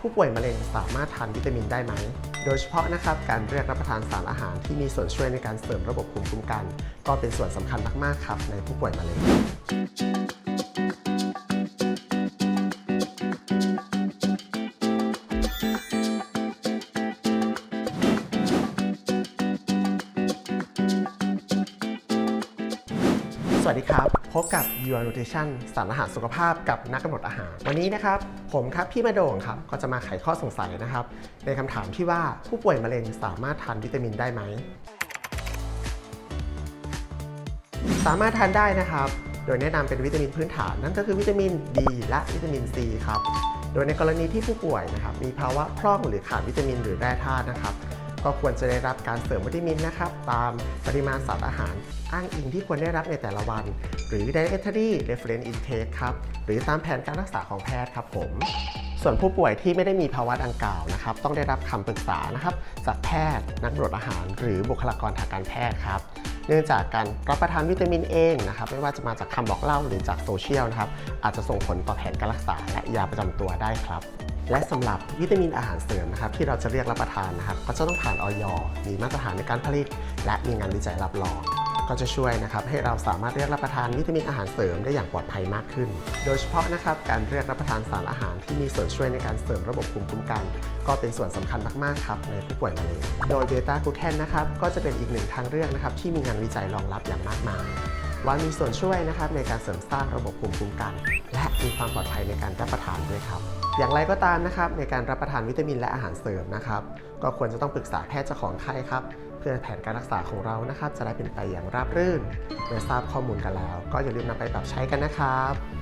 ผู้ป่วยมะเร็งสามารถทานวิตามินได้ไหม โดยเฉพาะนะครับการเลือกรับประทานสารอาหารที่มีส่วนช่วยในการเสริมระบบภูมิคุ้มกัน ก็เป็นส่วนสำคัญมากๆครับในผู้ป่วยมะเร็ง สวัสดีครับ พบกับ Your Nutrition สารอาหารสุขภาพกับนักกำหนดอาหาร วันนี้นะครับ ผมครับพี่มาโด่งครับ ก็จะมาไขข้อสงสัยนะครับ ในคำถามที่ว่าผู้ป่วยมะเร็งสามารถทานวิตามินได้ไหม สามารถทานได้นะครับ โดยแนะนำเป็นวิตามินพื้นฐานนั่นก็คือวิตามิน D และวิตามิน C ครับ โดยในกรณีที่ผู้ป่วยนะครับมีภาวะพร่องหรือขาดวิตามินหรือแร่ธาตุนะครับ ก็ควรจะได้รับการเสริมวิตามินนะครับ ตามปริมาณสารอาหารอ้างอิงที่ควรได้รับในแต่ละวัน หรือ dietary reference intake ครับ หรือตามแผนการรักษาของแพทย์ครับผม ส่วนผู้ป่วยที่ไม่ได้มีภาวะดังกล่าวนะครับ ต้องได้รับคำปรึกษานะครับจากแพทย์ นักบำรุงอาหาร หรือบุคลากรทางการแพทย์ครับเนื่องจากการรับประทานวิตามินเองนะครับไม่ว่าจะมาจากคำบอกเล่าหรือจากโซเชียลนะครับอาจจะส่งผลต่อแผนการรักษาและยาประจำตัวได้ครับ และสำหรับวิตามินอาหารเสริมนะครับที่เราจะเรียกรับประทานนะครับก็จะต้องผ่านออยมีมาตรฐานในการผลิต และมีงานวิจัยรับรอง ก็จะช่วยนะครับให้เราสามารถเรียกรับประทานวิตามินอาหารเสริมได้อย่างปลอดภัยมากขึ้น โดยเฉพาะนะครับการเรียกรับประทานสารอาหารที่มีส่วนช่วยในการเสริมระบบภูมิคุ้มกัน ก็เป็นส่วนสำคัญมากๆครับในผู้ป่วยมะเร็งโดยเบต้ากูแคนนะครับก็จะเป็นอีกหนึ่งทางเลือกนะครับที่มีงานวิจัยรองรับอย่างมากมายว่ามีส่วนช่วยนะครับในการเสริมสร้างระบบภูมิคุ้มกัน และมีความปลอดภัยในการรับประทานด้วยครับ อย่างไรก็ตามนะครับในการรับประทานวิตามินและอาหารเสริมนะครับก็ควรจะต้องปรึกษาแพทย์เจ้าของไข้ครับเพื่อแผนการรักษาของเรานะครับ จะได้เป็นไปอย่างราบรื่นเมื่อทราบข้อมูลกันแล้ว ก็อย่าลืมนำไปปรับใช้กันนะครับ